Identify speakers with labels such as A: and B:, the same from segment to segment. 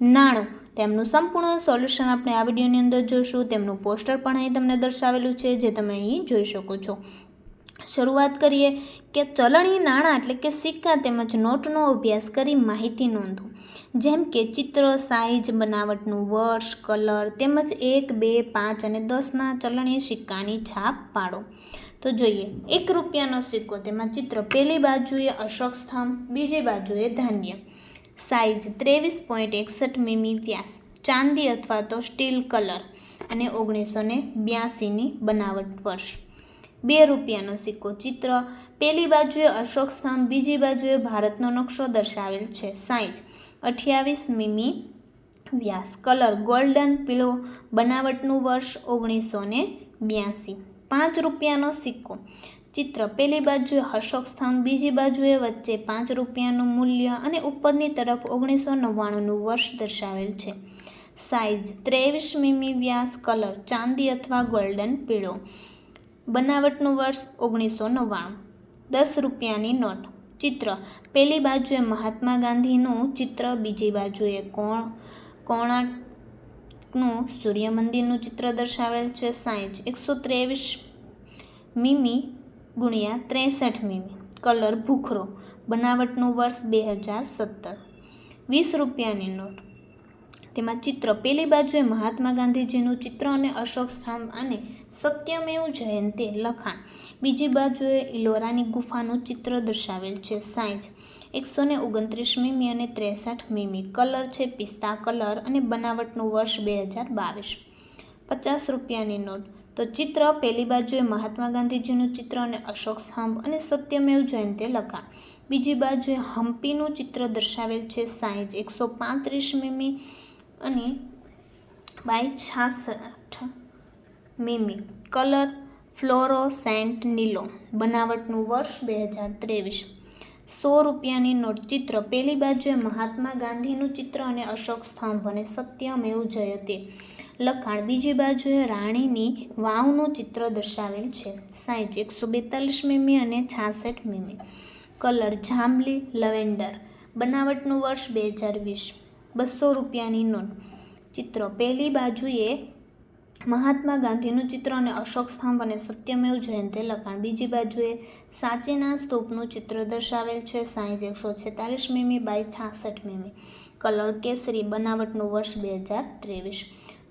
A: નાણું. તેમનું સંપૂર્ણ સોલ્યુશન આપણે આ વિડીયોની અંદર જોઈશું તેમનું પોસ્ટર પણ અહીં તમને દર્શાવેલું છે, જે તમે અહીં જોઈ શકો છો. શરૂઆત કરીએ કે ચલણી નાણાં એટલે કે સિક્કા તેમજ નોટનો અભ્યાસ કરી માહિતી નોંધો. જેમ કે ચિત્ર સાઇઝ બનાવટનું વર્ષ, કલર તેમજ એક, બે, પાંચ અને દસના ચલણી સિક્કાની છાપ પાડો. તો જોઈએ, એક રૂપિયાનો સિક્કો, તેમાં ચિત્ર પહેલી બાજુએ અશોક સ્તંભ, બીજી બાજુએ ધાન્ય. સાઇઝ ત્રેવીસ પોઈન્ટ એકસઠ મીમી વ્યાસ, ચાંદી અથવા તો સ્ટીલ કલર અને ઓગણીસો ને બ્યાસીની બનાવટ વર્ષ. બે રૂપિયાનો સિક્કો ચિત્ર પહેલી બાજુએ અશોક સ્તંભ, બીજી બાજુએ ભારતનો નકશો દર્શાવેલ છે. સાઇઝ અઠ્યાવીસ મીમી વ્યાસ, કલર ગોલ્ડન પીળો, બનાવટનું વર્ષ ઓગણીસો ને બ્યાસી. પાંચ રૂપિયાનો સિક્કો ચિત્ર પેલી બાજુએ અશોક સ્તંભ, બીજી બાજુએ વચ્ચે પાંચ રૂપિયાનું મૂલ્ય અને ઉપરની તરફ ઓગણીસો નવ્વાણુંનું વર્ષ દર્શાવેલ છે. સાઇઝ ત્રેવીસ મીમી, વ્યાસ કલર ચાંદી અથવા ગોલ્ડન પીળો. બનાવટનું વર્ષ ઓગણીસો નવ્વાણું. દસ રૂપિયાની નોટ. ચિત્ર પેલી બાજુએ મહાત્મા ગાંધીનું, ચિત્ર બીજી બાજુએ કોણ, કોણાર્કનું સૂર્ય મંદિરનું ચિત્ર દર્શાવેલ છે. સાઇઝ એકસો ત્રેવીસ મીમી ગુણ્યા ત્રેસઠ મીમી. કલર ભૂખરો. બનાવટનું વર્ષ બે હજાર સત્તર. વીસ રૂપિયાની નોટ. તેમાં ચિત્ર પેલી બાજુએ મહાત્મા ગાંધીજીનું ચિત્ર અને અશોક સ્તંભ અને સત્યમેવ જયંતે લખાણ. બીજી બાજુએ ઇલોરાની ગુફાનું ચિત્ર દર્શાવેલ છે સાઇઝ એકસો ને ઓગણત્રીસ મીમી અને ત્રેસઠ મીમી. કલર છે પિસ્તા કલર અને બનાવટનું વર્ષ બે હજાર બાવીસ. પચાસ રૂપિયાની નોટ. તો ચિત્ર પહેલી બાજુએ મહાત્મા ગાંધીજીનું ચિત્ર અને અશોક સ્તંભ અને સત્યમેવ જયંતે લખાણ. બીજી બાજુએ હમ્પીનું ચિત્ર દર્શાવેલ છે સાઇઝ એકસો પાંત્રીસ મીમી અને બાય છાસઠ મીમી. કલર ફ્લોરો સેન્ટ નીલો. બનાવટનું વર્ષ બે હજાર ત્રેવીસ. સો રૂપિયાની નોટ ચિત્ર પહેલી બાજુએ મહાત્મા ગાંધીનું ચિત્ર અને અશોક સ્તંભ અને સત્યમેવ જયતે. લખાણ બીજી બાજુએ રાણીની વાવનું ચિત્ર દર્શાવેલ છે. સાઇઝ એકસો બેતાલીસ મીમી અને છાસઠ મીમી. કલર જાંબલી, લવેન્ડર. બનાવટનું વર્ષ બે હજાર વીસ. બસો રૂપિયાની નોટ ચિત્ર પહેલી બાજુએ મહાત્મા ગાંધીનું ચિત્ર અને અશોક સ્તંભ અને સત્યમેવ જયંતે લખાણ. બીજી બાજુએ સાચેના સ્તૂપનું ચિત્ર દર્શાવેલ છે. સાઇઝ એકસો છેતાલીસ મીમી બાય છાસઠ મીમી. કલર કેસરી, બનાવટનું વર્ષ બે હજાર ત્રેવીસ.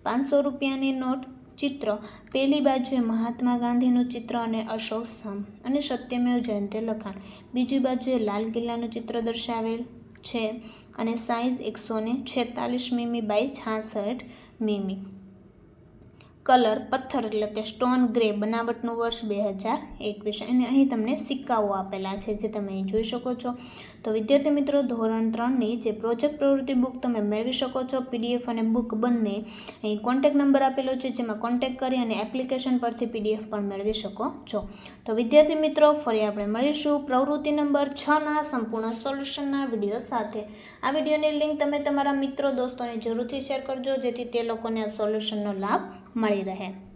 A: પાંચસો રૂપિયાની નોટ ચિત્ર પહેલી બાજુએ મહાત્મા ગાંધીનું ચિત્ર અને અશોક સ્તંભ અને સત્યમેવ જયંતે લખાણ. બીજી બાજુએ લાલ કિલ્લાનું ચિત્ર દર્શાવેલ છે અને સાઇઝ એકસો ને છેતાલીસ મીમી બાય છાસઠ મીમી. કલર, પથ્થર એટલે કે સ્ટોન ગ્રે બનાવટનું વર્ષ બે હજાર એકવીસ. અને અહીં તમને સિક્કાઓ આપેલા છે જે તમે અહીં જોઈ શકો છો. તો વિદ્યાર્થી મિત્રો, ધોરણ ત્રણની જે પ્રોજેક્ટ પ્રવૃત્તિ બુક તમે મેળવી શકો છો, પીડીએફ અને બુક બંને, અહીં કોન્ટેક નંબર આપેલો છે જેમાં કોન્ટેક કરી અને એપ્લિકેશન પરથી પીડીએફ પણ મેળવી શકો છો. તો વિદ્યાર્થી મિત્રો, ફરી આપણે મળીશું પ્રવૃત્તિ નંબર છના સંપૂર્ણ સોલ્યુશનના વીડિયો સાથે. આ વિડીયોની લિંક તમે તમારા મિત્રો, દોસ્તોને જરૂરથી શેર કરજો, જેથી તે લોકોને આ સોલ્યુશનનો લાભ મળી રહે.